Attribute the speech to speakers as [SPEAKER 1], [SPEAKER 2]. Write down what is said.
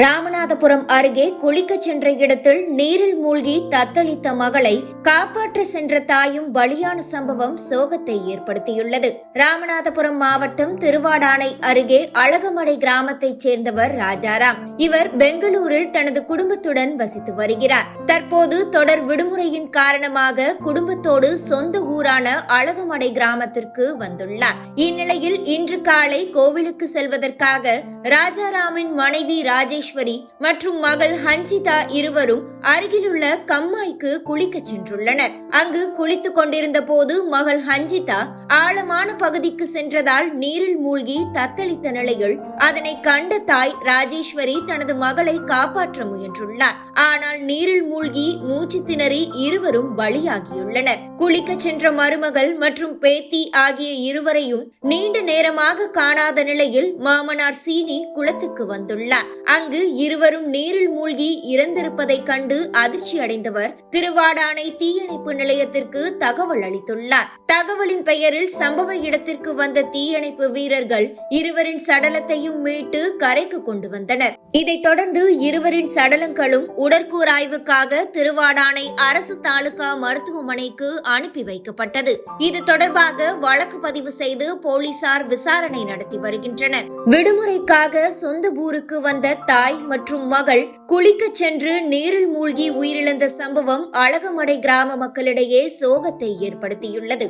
[SPEAKER 1] ராமநாதபுரம் அருகே குளிக்கச் சென்ற இடத்தில் நீரில் மூழ்கி தத்தளித்த மகளை காப்பாற்ற சென்ற தாயும் பலியான சம்பவம் சோகத்தை ஏற்படுத்தியுள்ளது. ராமநாதபுரம் மாவட்டம் திருவாடானை அருகே அழகமடை கிராமத்தைச் சேர்ந்தவர் ராஜாராம். இவர் பெங்களூரில் தனது குடும்பத்துடன் வசித்து வருகிறார். தற்போது தொடர் விடுமுறையின் காரணமாக குடும்பத்தோடு சொந்த ஊரான அழகுமடை கிராமத்திற்கு வந்துள்ளார். இந்நிலையில் இன்று காலை கோவிலுக்கு செல்வதற்காக ராஜாராமின் மனைவி ராஜேஸ்வரி மற்றும் மகள் ஹஞ்சிதா இருவரும் அருகிலுள்ள கம்மாய்க்கு குளிக்க சென்றுள்ளனர். அங்கு குளித்துக் கொண்டிருந்த போது மகள் ஹஞ்சிதா ஆழமான பகுதிக்கு சென்றதால் நீரில் மூழ்கி தத்தளித்த நிலையில் அதனை கண்ட தாய் ராஜேஸ்வரி தனது மகளை காப்பாற்ற முயன்றுள்ளார். ஆனால் நீரில் மூழ்கி மூச்சு திணறி இருவரும் பலியாகியுள்ளனர். குளிக்க சென்ற மருமகள் மற்றும் பேத்தி ஆகிய இருவரையும் நீண்ட நேரமாக காணாத நிலையில் மாமனார் சீனி குளத்துக்கு வந்துள்ளார். அங்கு இருவரும் நீரில் மூழ்கி இறந்திருப்பதைக் கண்டு கண்டு அதிர்ச்சி அடைந்தவர் திருவாடானை தீயணைப்பு நிலையத்திற்கு தகவல் அளித்துள்ளார். தகவலின் பெயரில் சம்பவ இடத்திற்கு வந்த தீயணைப்பு வீரர்கள் இருவரின் சடலத்தையும் மீட்டு கரைக்கு கொண்டு வந்தனர். இதைத் தொடர்ந்து இருவரின் சடலங்களும் உடற்கூராய்வுக்காக திருவாடானை அரசு தாலுகா மருத்துவமனைக்கு அனுப்பி வைக்கப்பட்டது. இது தொடர்பாக வழக்கு பதிவு செய்து போலீசார் விசாரணை நடத்தி வருகின்றனர். விடுமுறைக்காக சொந்த ஊருக்கு வந்த தாய் மற்றும் மகள் குளிக்கச் சென்று நீரில் மூழ்கி உயிரிழந்த சம்பவம் அழகமடை கிராம மக்களிடையே சோகத்தை ஏற்படுத்தியுள்ளது.